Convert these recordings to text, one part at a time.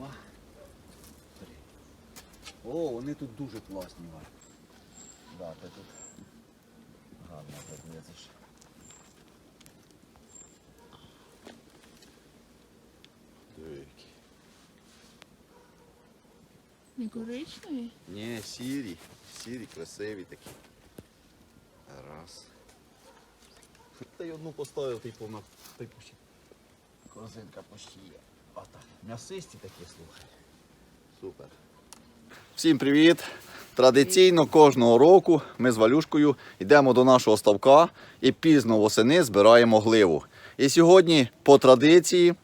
Два. Три. О, вони тут дуже класні. Да, ти тут гарно підлізеш. Дикі. Не коричневі? Ні, сірі. Сірі, красиві такі. Раз. Та й одну поставив, типу, на типу ще. Корзинка. Отак. М'ясисті такі, слухай. Супер. Всім привіт! Традиційно кожного року ми з Валюшкою йдемо до нашого ставка і пізно восени збираємо гливу. І сьогодні, по традиції,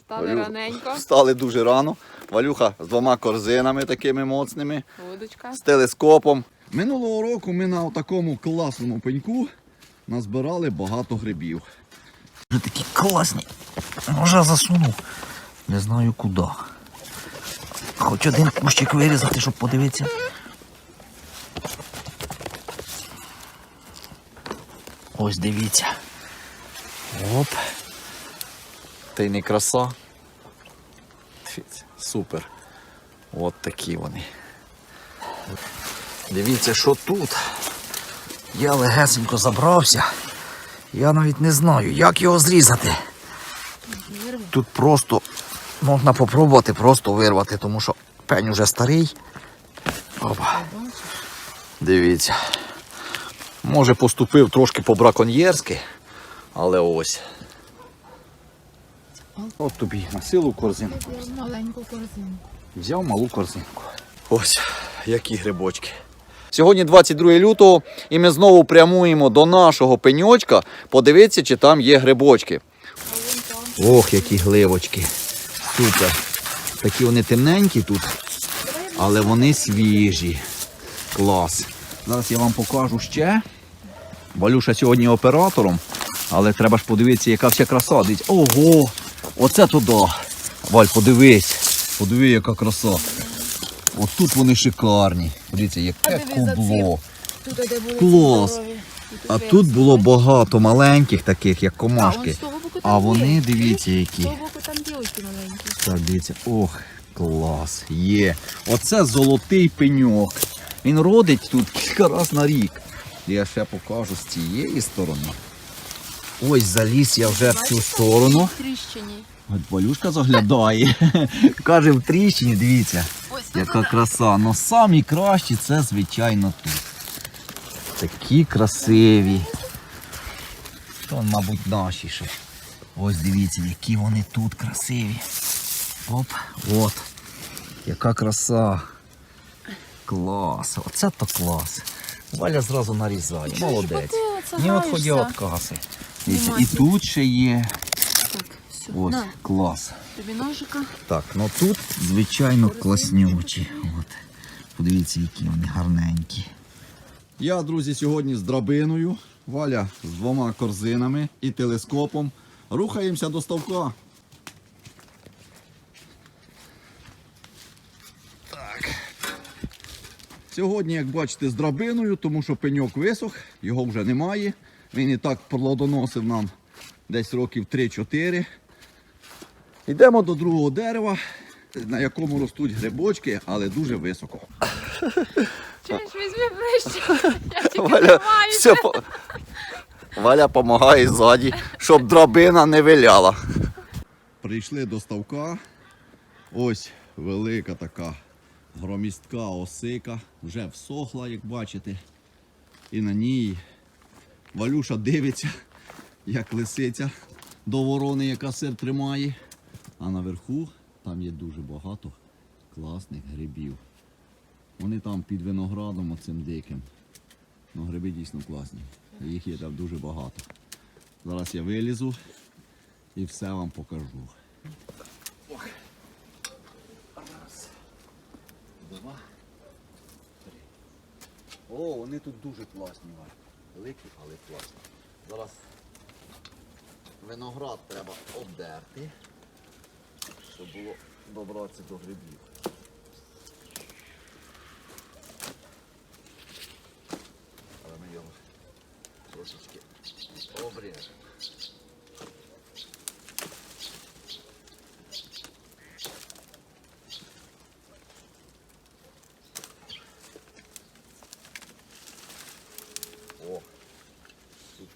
Стали Валю- раненько. встали дуже рано. Валюха з двома корзинами такими моцними. Вудочка. з телескопом. Минулого року ми на такому класному пеньку назбирали багато грибів. Вже такий класний. Може засунув. Не знаю куди. Хоч один кущик вирізати, щоб подивитися. Ось дивіться. Оп. Та й не краса. Дивіться, Супер. От такі вони. Дивіться, що тут. Я легесенько забрався. Я навіть не знаю, як його зрізати. Тут просто можна попробувати просто вирвати, тому що пень уже старий. Опа. Дивіться. Може поступив трошки по-браконьєрськи, але ось. От тобі на силу корзинку. Маленьку корзинку. Взяв малу корзинку. Ось які грибочки. Сьогодні 22 лютого, і ми знову прямуємо до нашого пеньочка подивитися, чи там є грибочки. Ох, які гливочки. Супер. Такі вони темненькі тут, але вони свіжі. Клас. Зараз я вам покажу ще. Валюша сьогодні оператором, але треба ж подивитися, яка вся краса. Дивіться. Ого! Оце туди. Валь, подивись. Подиви, яка краса. От тут вони шикарні. Дивіться, яке кубло. Клас. А тут було багато маленьких таких, як комашки. А вони, дивіться, які. того боку там дівчатки маленькі. Так, дивіться, ох, клас, є. Оце золотий пеньок. Він родить тут кілька разів на рік. Я ще покажу з цієї сторони. Ось заліз я вже в цю сторону. От Валюшка заглядає. Каже, в тріщині, дивіться, яка краса. Ну самі кращі це, звичайно, тут. Такі красиві. То, мабуть, наші ще. Ось дивіться, які вони тут красиві. Оп, от. Яка краса. Клас. Оце то клас. Валя зразу нарізає. Молодець. ти Не оце відходя від каси. Дивіться, і тут. тут ще є. Так, все. Ось, На, клас. тобі ножика. Так, ну тут, звичайно, класнючі. От. Подивіться, які вони гарненькі. Я, друзі, сьогодні з драбиною, Валя з двома корзинами і телескопом. Рухаємося до ставка. Сьогодні, як бачите, з драбиною, тому що пеньок висох, його вже немає. Він і так плодоносив нам десь років 3-4. Йдемо до другого дерева, на якому ростуть грибочки, але дуже високо. Чуєш, візьми ближче. Я тільки Валя, все, по- Валя допомагає ззаді, щоб драбина не виляла. Прийшли до ставка. Ось велика така громістка осика. Вже всохла, як бачите. І на ній Валюша дивиться, як лисиця до ворони, яка сир тримає. А наверху там є дуже багато класних грибів. Вони там під виноградом оцим диким. Ну, гриби дійсно класні. Їх є там дуже багато. Зараз я вилізу і все вам покажу. Ох. Раз, два, три. О, вони тут дуже класні. Великі, але класні. Зараз виноград треба обдерти, щоб було добратися до грибів.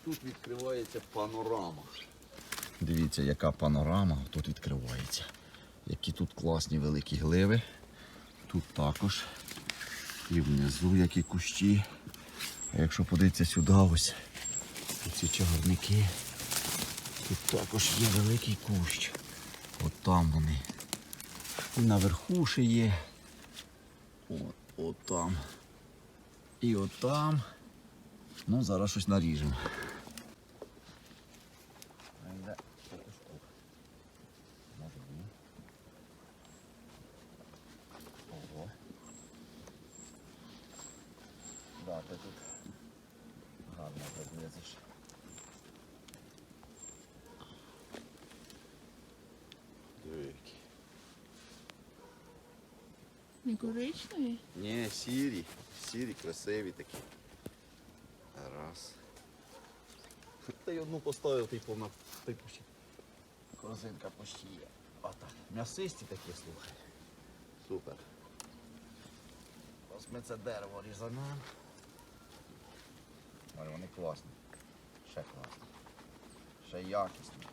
Тут відкривається панорама. Дивіться, яка панорама тут відкривається. Які тут класні великі гливи. Тут також. І внизу які кущі. А якщо подивитися сюди, ось ці чагарники. Тут також є великий кущ. От там вони. І наверху ще є. От, от там. І от там. Ну, зараз щось наріжемо. Може ні. Ого. Да, ти тут гарно приблизиш. Диви які. Не коричневі? Ні, сірі, сірі, красиві такі. Раз. Та й одну поставив, типу, на типу ще. Корзинка почти є. Отак. М'ясисті такі, слухай. Супер. Ось ми це дерево різанемо. Але вони класні. Ще класні. Ще якісні.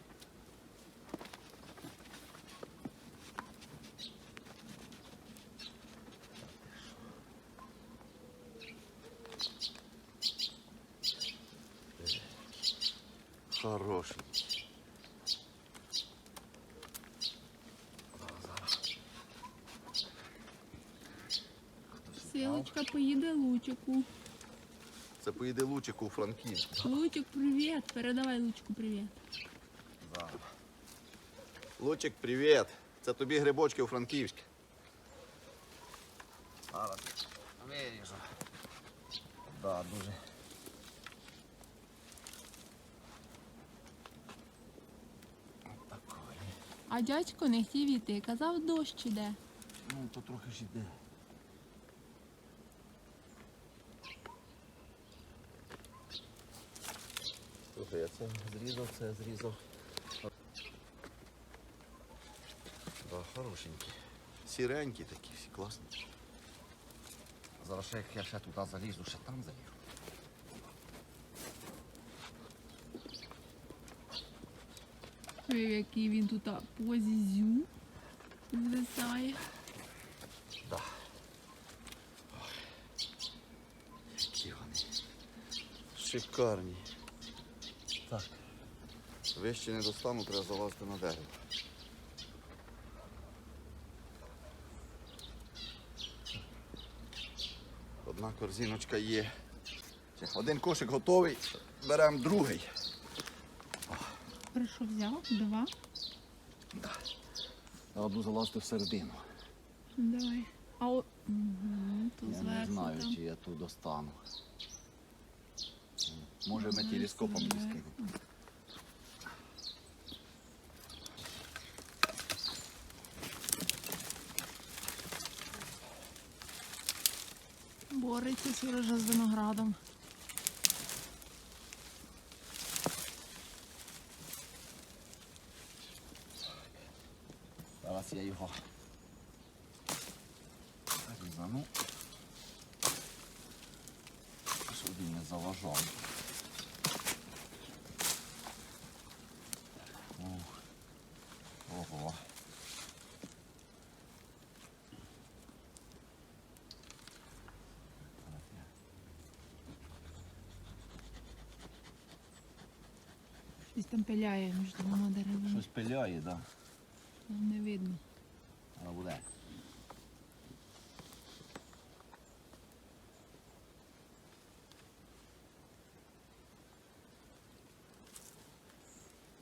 Хороший. Силочка поїде Лучику. Це поїде лучик у Франківськ. Лучик, привіт. Передавай Лучику привіт. Зараз. Лучик, привіт. Це тобі грибочки у Франківськ. Зараз виріжу. Да, дуже. А дядько не хотів іти, казав, дощ іде. Ну, то трохи ж іде. Слухай, я це зрізав, це зрізав. Да, хорошенькі. Сіренькі такі, всі класні. Зараз як я ще туди залізу, ще там залізу. Ой, який він тут позізю звисає. Да. Які вони. Шикарні. Так. Вище не достану, треба залазити на дерево. Одна корзиночка є. Один кошик готовий, беремо другий. Хорошо взяв, два. Я одну залазити всередину. Давай. А о... угу, тут Я зверху не знаю, там. чи я тут достану. Може ми телескопом дістаємо. Бореться Сережа з виноградом. Зараз я його різану. Він не заважав. Ого. Щось там пиляє між двома деревами. Щось пиляє, так? Да? Не видно. Але буде.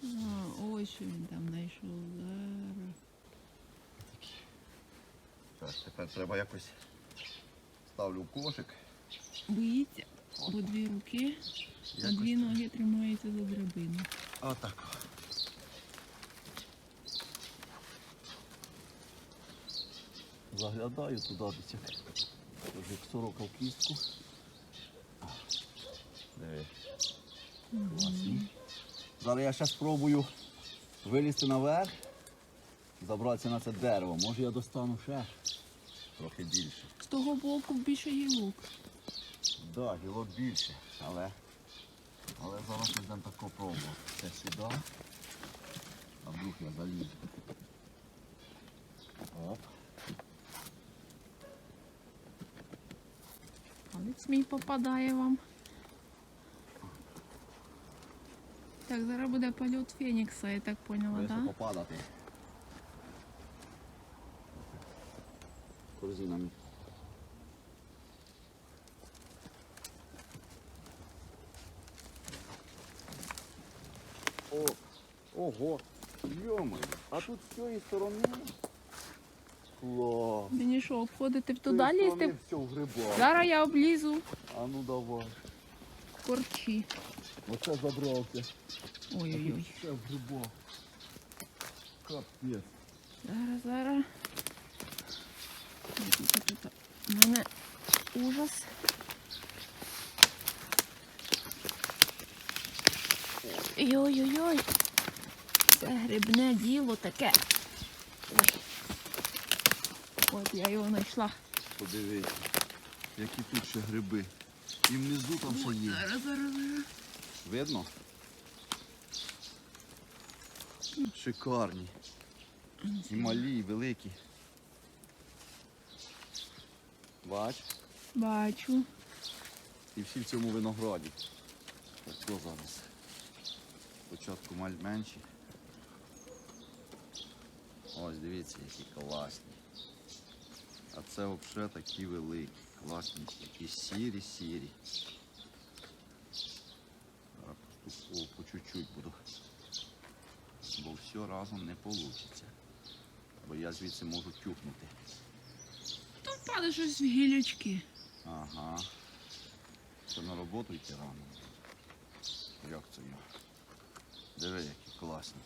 А, ось що він там знайшов. Зараз. Так, тепер треба якось ставлю в кошик. Боїться, бо дві руки, а дві ноги тримаються за драбину. Отак. Заглядаю туди десь вже сорока в кістку. Диви. Класні. Зараз я ще спробую вилізти наверх, забратися на це дерево. Може я достану ще трохи більше. З того боку більше гілок. Так, да, гілок більше, але Але зараз ми будемо тако пробувати. Це сюди. А вдруг я залізу. Оп. Палець мій попадає вам. Так, зараз буде польот Фенікса, я так поняла, так? Да? попадати. Корзинами. О, ого, йомай, а тут з цієї сторони. Клас. Мені що, обходити туди лізти? Все в грибах. Зараз я облізу А ну давай. корчі. Оце забрався. Ой-ой-ой. Все в грибах. Капець. Зараз, зараз. Тут. У мене ужас. Ой-ой-ой. Це грибне діло таке. Ой. От я його знайшла. Подивись, які тут ще гриби. І внизу там ще є. Зараз, зараз, зараз. Видно? Шикарні. І малі, і великі. Бач, Бачу. і всі в цьому винограді. То зараз. Спочатку маль- менші. Ось дивіться, які класні. А це взагалі такі великі, класні, такі сірі-сірі. Поступово по чуть-чуть буду. Бо все разом не вийде. Бо я звідси можу тюкнути. Тут падає щось в гілячки. Ага. Це на роботу йти рано. Як це я? Диви, які класні.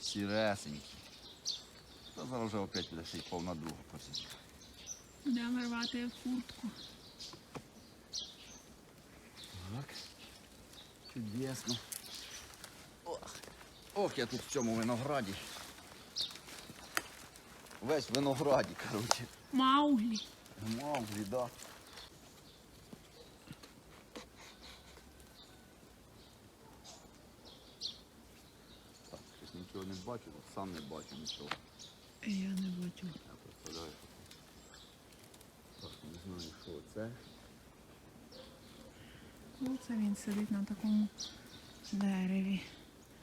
Сіресенькі. Та зараз вже опять буде ще й повна друга позиція. Будемо рвати куртку. Так. Чудесно. Ох. Ох, я тут в цьому винограді. Весь в винограді, коротше. Мауглі. Мауглі, да. Так, щось нічого не бачу, сам не бачу нічого. Я не бачу. Я представляю. Так, не знаю, що це. Ну, це він сидить на такому дереві.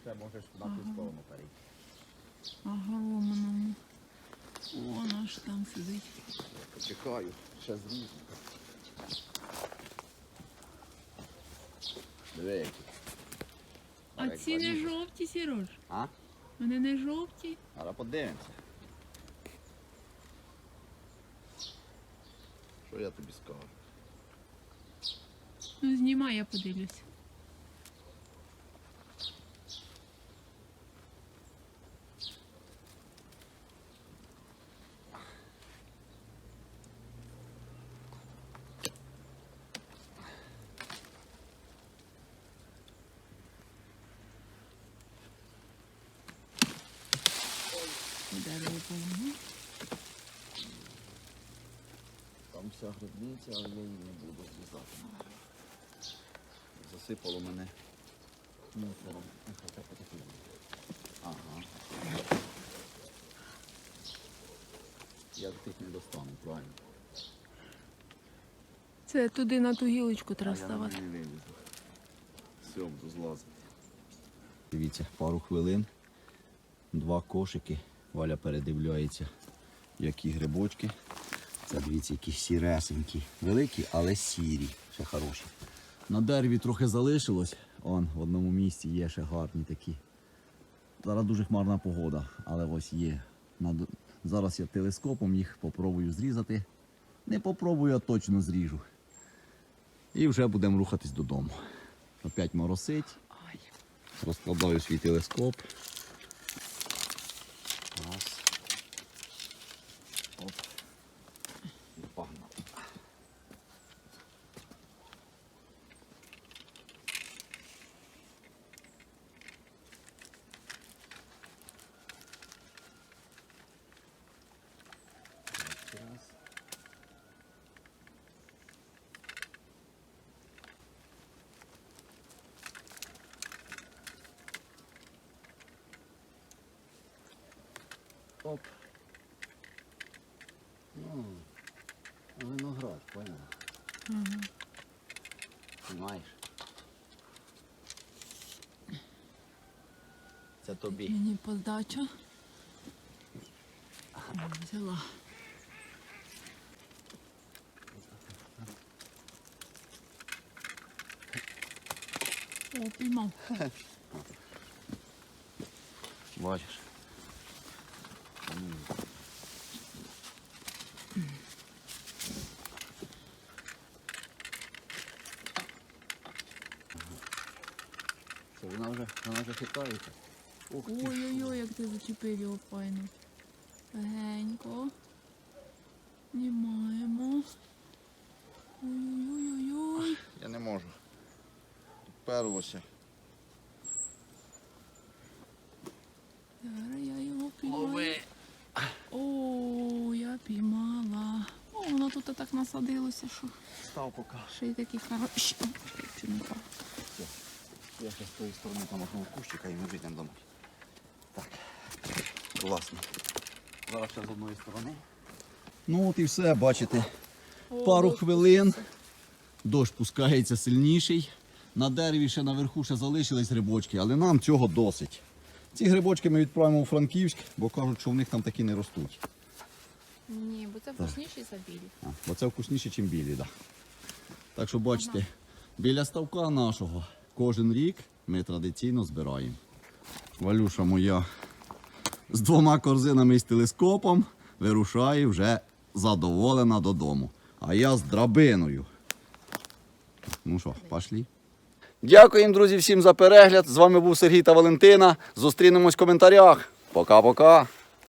Це можеш на ту сторону перейти. Огромному. Воно ж там сидить. Почекаю, ще зріжу. Диви які. А ці не жовті, Сірож. А? Вони не жовті. Зараз подивимося. Що я тобі скажу? Ну, знімай, я подивлюсь. Дерево повно. Там вся грибниця, але я її не буду зрізати. Засипало мене мусором. Ага. Я тих не достану, правильно. Це туди на ту гілочку треба А я ставати. не вилізу. Все, буду злазити. Дивіться, пару хвилин, два кошики. Валя передивляється, які грибочки. Це дивіться, які сіресенькі. Великі, але сірі. Ще хороші. На дереві трохи залишилось. Он в одному місці є ще гарні такі. Зараз дуже хмарна погода, але ось є. Зараз я телескопом їх попробую зрізати. Не попробую, а точно зріжу. І вже будемо рухатись додому. Опять моросить. Розкладаю свій телескоп. Оп. Ну, виноград, поняла? Ага. Знаєш. Це тобі. Мені подача. Взяла. О, піймав. Бачиш. Що, вона ти. Ой-ой-ой, як ти зачепив його файно. Легенько. Знімаємо. Ой-ой-ой-ой. Я не можу. Перлося. Зараз я його піймаю. О, я піймала. О, воно тут так насадилося, що Став поки. ще й такі хороші. Так? Я ще з тої сторони там одного кущика і ми вийдемо домой. Так. Класно. Зараз ще з одної сторони. Ну от і все, бачите. Пару хвилин. Дощ пускається сильніший. На дереві ще наверху ще залишились грибочки, але нам цього досить. Ці грибочки ми відправимо у Франківськ, бо кажуть, що в них там такі не ростуть. Ні, бо це вкусніші за білі. А, бо це вкусніше, ніж білі. Да. Так що бачите, біля ставка нашого кожен рік ми традиційно збираємо. Валюша моя з двома корзинами і з телескопом вирушає вже задоволена додому. А я з драбиною. Ну що, пошли. Дякуємо, друзі, всім за перегляд. З вами був Сергій та Валентина. Зустрінемось в коментарях. Пока-пока.